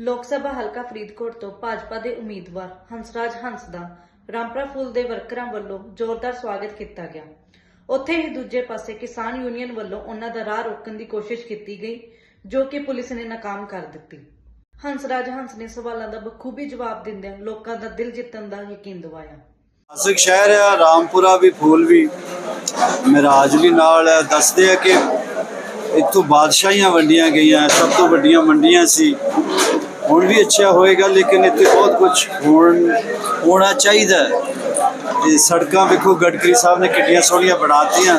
ਲੋਕ ਸਭਾ ਹਲਕਾ ਫਰੀਦਕੋਟ ਤੋਂ ਭਾਜਪਾ ਦੇ ਉਮੀਦਵਾਰ ਹੰਸਰਾਜ ਹੰਸ ਦਾ ਰਾਮਪੁਰਾ ਫੂਲ ਦੇ ਵਰਕਰਾਂ ਵੱਲੋਂ ਜ਼ੋਰਦਾਰ ਸਵਾਗਤ ਕੀਤਾ ਗਿਆ। ਉੱਥੇ ਹੀ ਦੂਜੇ ਪਾਸੇ ਕਿਸਾਨ ਯੂਨੀਅਨ ਵੱਲੋਂ ਉਹਨਾਂ ਦਾ ਰਾਹ ਰੋਕਣ ਦੀ ਕੋਸ਼ਿਸ਼ ਕੀਤੀ ਗਈ, ਜੋ ਕਿ ਪੁਲਿਸ ਨੇ ਨਾਕਾਮ ਕਰ ਦਿੱਤੀ। ਹੰਸਰਾਜ ਹੰਸ ਨੇ ਸਵਾਲਾਂ ਦਾ ਬਖੂਬੀ ਜਵਾਬ ਦਿੰਦਿਆਂ ਲੋਕਾਂ ਦਾ ਦਿਲ ਜਿੱਤਣ ਦਾ ਯਕੀਨ ਦਿਵਾਇਆ। ਨਾਸਿਕ ਸ਼ਹਿਰ ਆ, ਰਾਮਪੁਰਾ ਵੀ, ਫੂਲ ਵੀ। ਮਿਰਾਜ ਵੀ ਨਾਲ ਹੈ ਦੱਸਦੇ ਆ ਕਿ ਇੱਥੋਂ ਬਾਦਸ਼ਾਹੀਆਂ ਵੰਡੀਆਂ ਗਈਆਂ, ਸਭ ਤੋਂ ਵੱਡੀਆਂ ਮੰਡੀਆਂ ਸੀ। ਹੁਣ ਵੀ ਅੱਛਾ ਹੋਏਗਾ, ਲੇਕਿਨ ਇੱਥੇ ਬਹੁਤ ਕੁਝ ਹੋਣ, ਹੋਣਾ ਚਾਹੀਦਾ ਹੈ। ਤੇ ਸੜਕਾਂ ਵੇਖੋ, ਗਡਕਰੀ ਸਾਹਿਬ ਨੇ ਕਿੰਨੀਆਂ ਸੋਹਣੀਆਂ ਬਣਾਤੀਆਂ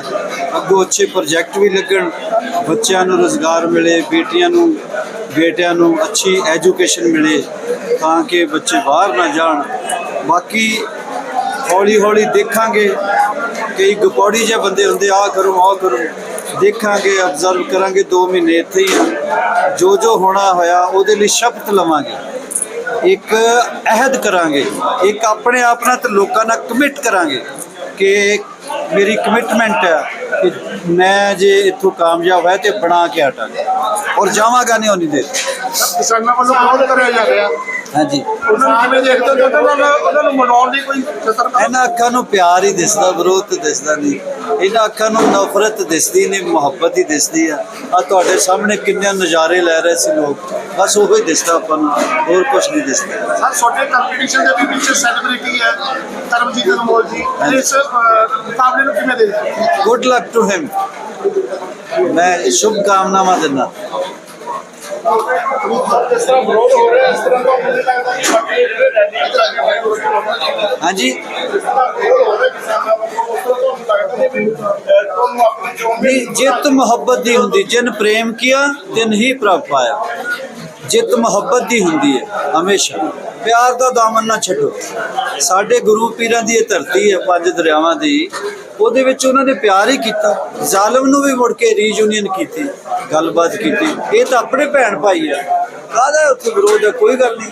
ਅੱਗੋਂ ਅੱਛੇ ਪ੍ਰੋਜੈਕਟ ਵੀ ਲੱਗਣ, ਬੱਚਿਆਂ ਨੂੰ ਰੋਜ਼ਗਾਰ ਮਿਲੇ, ਬੇਟੀਆਂ ਨੂੰ, ਬੇਟਿਆਂ ਨੂੰ ਅੱਛੀ ਐਜੂਕੇਸ਼ਨ ਮਿਲੇ, ਤਾਂ ਕਿ ਬੱਚੇ ਬਾਹਰ ਨਾ ਜਾਣ। ਬਾਕੀ ਹੌਲੀ ਹੌਲੀ ਦੇਖਾਂਗੇ, ਕਈ ਗਪੌੜੀ ਜਿਹੇ ਬੰਦੇ ਹੁੰਦੇ ਆ ਕਰੋ ਆ ਕਰੋ। ਦੇਖਾਂਗੇ ਅਬਜ਼ਰਵ ਕਰਾਂਗੇ 2 ਮਹੀਨੇ ਇੱਥੇ ਹੀ ਜੋ ਜੋ ਹੋਣਾ ਹੋਇਆ, ਉਹਦੇ ਲਈ ਸ਼ਬਦ ਲਵਾਂਗੇ। ਇੱਕ ਅਹਿਦ ਕਰਾਂਗੇ। ਇੱਕ ਆਪਣੇ ਆਪ ਨਾਲ ਤੇ ਲੋਕਾਂ ਨਾਲ ਕਮਿਟ ਕਰਾਂਗੇ ਕਿ ਮੇਰੀ ਕਮਿਟਮੈਂਟ ਹੈ ਕਿ ਮੈਂ ਜੇ ਇੱਥੋਂ ਕਾਮਯਾਬ ਹੈ ਤੇ ਬਣਾ ਕੇ ਹਟਾਂਗਾ। ਔਰ ਜਾਵਾਂਗਾ ਨਹੀਂ ਉਨੀ ਦੇਰ। ਕਿਸਾਨਾਂ ਵੱਲੋਂ ਬਹੁਤ ਕਰਿਆ ਜਾ ਰਿਹਾ। ਹਾਂਜੀ। ਉਹਨਾਂ ਨੂੰ ਕਿਵੇਂ ਦੇਖਦੇ ਹੋ ਉਹਨਾਂ ਨੂੰ ਉਹਨਾਂ ਨੂੰ ਮਨਾਉਣ ਦੀ ਕੋਈ ਸਤਰਕਤਾ ਇਹਨਾਂ ਅੱਖਾਂ ਨੂੰ ਪਿਆਰ ਹੀ ਦਿਸਦਾ ਵਿਰੋਧ ਦਿਸਦਾ ਨਹੀਂ। ਇਹਨਾਂ ਅੱਖਾਂ ਨੂੰ ਨਫ਼ਰਤ ਦਿਸਦੀ ਨਹੀਂ ਮੁਹੱਬਤ ਹੀ ਦਿਸਦੀ ਆ। ਆ ਤੁਹਾਡੇ ਸਾਹਮਣੇ ਕਿੰਨੇ ਨਜ਼ਾਰੇ ਲੈ ਰਹੇ ਸੀ ਲੋਕ। ਬਸ ਉਹੋ ਹੀ ਦਿਸਦਾ ਆਪਾਂ ਨੂੰ ਹੋਰ ਕੁਝ ਨਹੀਂ ਦਿਸਦਾ। ਸਰ ਛੋਟੇ ਕੰਪੀਟੀਸ਼ਨ ਦੇ ਵੀ ਵਿੱਚ ਸੈਲੀਬ੍ਰਿਟੀ ਹੈ ਕਰਮਜੀਤ ਅਨਮੋਲ ਜੀ। ਇਸ ਮੁਕਾਬਲੇ ਨੂੰ ਕਿਵੇਂ ਦੇਖਦੇ ਗੁੱਡ ਲੱਕ ਟੂ ਹਿਮ ਮੈਂ ਸ਼ੁਭ ਕਾਮਨਾਵਾਂ ਦਿੰਦਾ। ਜਿਸ ਤਰ੍ਹਾਂ ਵਿਰੋਧ ਹੋ ਰਿਹਾ ਇਸ ਤਰ੍ਹਾਂ ਦਾ ਮੈਨੂੰ ਲੱਗਦਾ ਕਿ ਜਿਹੜੇ ਹਾਂਜੀ। ਨਹੀਂ ਜਿੱਤ ਮੁਹੱਬਤ ਦੀ ਹੁੰਦੀ ਜਿਨ ਪ੍ਰੇਮ ਕੀਆ ਤਿਨ ਹੀ ਪ੍ਰਭ ਪਾਇਆ। ਜਿੱਤ ਮੁਹੱਬਤ ਦੀ ਹੁੰਦੀ ਹੈ ਹਮੇਸ਼ਾ। ਪਿਆਰ ਦਾ ਦਾਮਨ ਨਾ ਛੱਡੋ। ਸਾਡੇ ਗੁਰੂ ਪੀਰਾਂ ਦੀ ਇਹ ਧਰਤੀ ਹੈ ਪੰਜ ਦਰਿਆਵਾਂ ਦੀ। ਉਹਦੇ ਵਿੱਚ ਉਹਨਾਂ ਨੇ ਪਿਆਰ ਹੀ ਕੀਤਾ। ਜ਼ਾਲਮ ਨੂੰ ਵੀ ਮੁੜ ਕੇ ਰੀਯੂਨੀਅਨ ਕੀਤੀ ਗੱਲਬਾਤ ਕੀਤੀ। ਇਹ ਤਾਂ ਆਪਣੇ ਭੈਣ ਭਾਈ ਆ। ਕਾਹਦਾ ਉੱਥੇ ਵਿਰੋਧ ਹੈ ਕੋਈ ਗੱਲ ਨਹੀਂ।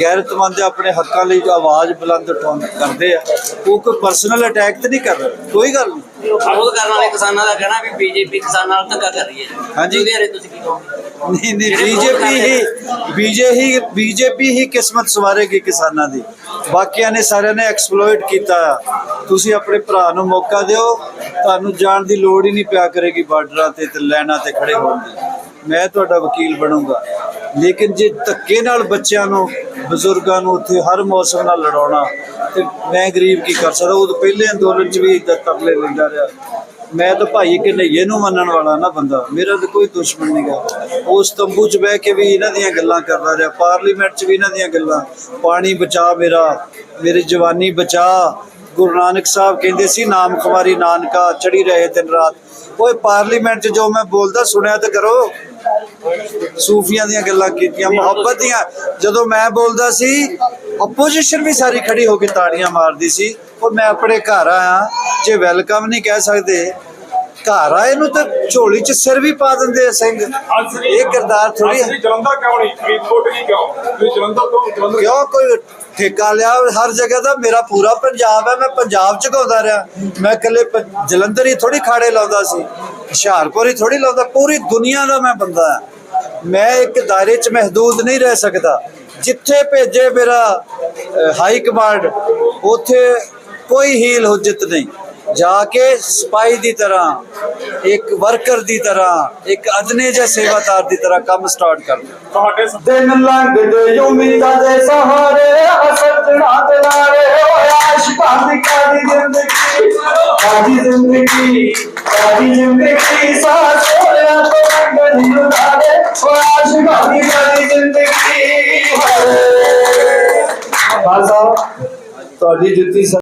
ਗੈਰਤਮੰਦ ਆਪਣੇ ਹੱਕਾਂ ਲਈ ਜੋ ਆਵਾਜ਼ ਬੁਲੰਦ ਉਠਾਉਣ ਕਰਦੇ ਆ। ਉਹ ਕੋਈ ਪਰਸਨਲ ਅਟੈਕ ਤੇ ਨਹੀਂ ਕਰ ਰਹੇ। ਕੋਈ ਗੱਲ ਨਹੀਂ। ਵਿਰੋਧ ਕਰਨ ਵਾਲੇ ਕਿਸਾਨਾਂ ਦਾ ਕਹਿਣਾ ਵੀ ਬੀਜੇਪੀ ਕਿਸਾਨਾਂ ਨਾਲ ਧੱਕਾ ਕਰ ਰਹੀ ਹੈ। ਹਾਂਜੀ। ਉਹਦੇ ਬਾਰੇ ਤੁਸੀਂ ਕੀ ਕਹੋਗੇ? ਨਹੀਂ ਨਹੀਂ ਬੀਜੇਪੀ ਹੀ ਬੀਜੇ ਹੀ ਬੀਜੇਪੀ ਹੀ ਕਿਸਮਤ ਸਵਾਰੇਗੀ ਕਿਸਾਨਾਂ ਦੀ। ਬਾਕੀਆਂ ਨੇ ਸਾਰਿਆਂ ਨੇ ਐਕਸਪਲੋਇਟ ਕੀਤਾ। ਤੁਸੀਂ ਆਪਣੇ ਭਰਾ ਨੂੰ ਮੌਕਾ ਦਿਓ। ਤੁਹਾਨੂੰ ਜਾਣ ਦੀ ਲੋੜ ਹੀ ਨਹੀਂ ਪਿਆ ਕਰੇਗੀ ਬਾਰਡਰਾਂ ਤੇ ਤੇ ਲਾਈਨਾਂ ਤੇ ਖੜੇ ਹੋਣ ਦੀ। ਮੈਂ ਤੁਹਾਡਾ ਵਕੀਲ ਬਣੂੰਗਾ। ਲੇਕਿਨ ਜੇ ਧੱਕੇ ਨਾਲ ਬੱਚਿਆਂ ਨੂੰ, ਬਜ਼ੁਰਗਾਂ ਨੂੰ ਉੱਥੇ ਹਰ ਮੌਸਮ ਨਾਲ ਲੜਾਉਣਾ, ਤੇ ਮੈਂ ਗਰੀਬ ਕੀ ਕਰ ਸਕਦਾ? ਉਹ ਪਹਿਲੇ ਅੰਦੋਲਨ 'ਚ ਵੀ ਇਦਾਂ ਤਰਲੇ ਲੈਂਦਾ ਰਿਹਾ। ਮੈਂ ਤਾਂ ਭਾਈ ਕਨਈਏ ਨੂੰ ਮੰਨਣ ਵਾਲਾ ਨਾ ਬੰਦਾ। ਮੇਰਾ ਤਾਂ ਕੋਈ ਦੁਸ਼ਮਣ ਨਹੀਂਗਾ ਉਸ ਤੰਬੂ 'ਚ ਬਹਿ ਕੇ ਵੀ ਇਹਨਾਂ ਦੀਆਂ ਗੱਲਾਂ ਕਰਦਾ ਰਿਹਾ। ਪਾਰਲੀਮੈਂਟ 'ਚ ਵੀ ਇਹਨਾਂ ਦੀਆਂ ਗੱਲਾਂ। ਪਾਣੀ ਬਚਾ ਮੇਰਾ। ਮੇਰੀ ਜਵਾਨੀ ਬਚਾ। ਗੁਰੂ ਨਾਨਕ ਸਾਹਿਬ ਕਹਿੰਦੇ ਸੀ, ਨਾਮ ਕੁਮਾਰੀ ਨਾਨਕਾ ਚੜੀ ਰਹੇ ਦਿਨ ਰਾਤ। ਓਏ, ਪਾਰਲੀਮੈਂਟ 'ਚ ਜੋ ਮੈਂ ਬੋਲਦਾ, ਸੁਣਿਆ ਤਾਂ ਕਰੋ। ਸੂਫੀਆਂ ਦੀਆਂ ਗੱਲਾਂ ਕੀਤੀਆਂ, ਮੁਹੱਬਤ ਦੀਆਂ। ਜਦੋਂ ਮੈਂ ਬੋਲਦਾ ਸੀ ਆਪੋਜੀਸ਼ਨ ਵੀ ਸਾਰੀ ਖੜੀ ਹੋ ਕੇ ਤਾੜੀਆਂ ਮਾਰਦੀ ਸੀ। ਉਹ ਮੈਂ ਆਪਣੇ ਘਰ ਆਇਆ। ਜੇ ਵੈਲਕਮ ਨਹੀਂ ਕਹਿ ਸਕਦੇ। ਘਰ ਆਏ ਨੂੰ ਤਾਂ ਝੋਲੀ 'ਚ ਸਿਰ ਵੀ ਪਾ ਦਿੰਦੇ ਆ ਸਿੰਘ। ਇਹ ਕਿਰਦਾਰ ਥੋੜੀ ਅਸੀਂ ਜਲੰਧਰ ਕਿਉਂ ਨਹੀਂ? ਫਰੀਦਕੋਟ ਨਹੀਂ ਕਿਉਂ? ਤੁਸੀਂ ਜਲੰਧਰ ਤੋਂ ਜਲੰਧਰ ਕਿਉਂ? ਕੋਈ ਠੇਕਾ ਲਿਆ ਹਰ ਜਗ੍ਹਾ ਦਾ? ਮੇਰਾ ਪੂਰਾ ਪੰਜਾਬ ਹੈ ਮੈਂ ਪੰਜਾਬ ਚ ਗਾਉਂਦਾ ਰਿਹਾ। ਮੈਂ ਇਕੱਲੇ ਜਲੰਧਰ ਹੀ ਥੋੜੀ ਖਾੜੇ ਲਾਉਂਦਾ ਸੀ। ਹੁਸ਼ਿਆਰਪੁਰ ਹੀ ਥੋੜੀ ਲਾਉਂਦਾ। ਪੂਰੀ ਦੁਨੀਆ ਦਾ ਮੈਂ ਬੰਦਾ ਹਾਂ ਮੈਂ ਇੱਕ ਦਾਇਰੇ 'ਚ ਮਹਦੂਦ ਨਹੀਂ ਰਹਿ ਸਕਦਾ। ਜਿੱਥੇ ਭੇਜੇ ਮੇਰਾ ਹਾਈ ਕਮਾਂਡ ਉੱਥੇ ਕੋਈ ਹੀਲ ਹੁਜਤ ਨਹੀਂ। ਜਾ ਕੇ ਸਪਾਈ ਦੀ ਤਰ੍ਹਾਂ ਇੱਕ ਵਰਕਰ ਦੀ ਤਰ੍ਹਾਂ ਇੱਕ ਅਦਨੇ ਜਿਹਾ ਸੇਵਾਦਾਰ ਦੀ ਤਰ੍ਹਾਂ ਕੰਮ ਸਟਾਰਟ ਕਰਨਾ ਤੁਹਾਡੇ ਦਿਨ ਲੰਘਦੇ ਉਮੀਦਾਂ ਦੇ ਸਹਾਰੇ ਹਸਤਣਾ ਦੇ ਨਾਰੇ ਓਏ ਆਸ਼ਿਕਾਂ ਦੀ ਕਾਦੀ ਜ਼ਿੰਦਗੀ। ਕਾਦੀ ਜ਼ਿੰਦਗੀ ਕਾਦੀ ਜ਼ਿੰਦਗੀ ਸਾਹ ਸੋਹਣਿਆ ਤੋਂ ਰੰਗ ਨਹੀਂ ਉਡਾਰੇ ਓਏ ਆਸ਼ਿਕਾਂ ਦੀ ਕਾਦੀ ਜ਼ਿੰਦਗੀ ਹਾਏ। ਖਾਲਸਾ ਤੁਹਾਡੀ ਜੁੱਤੀ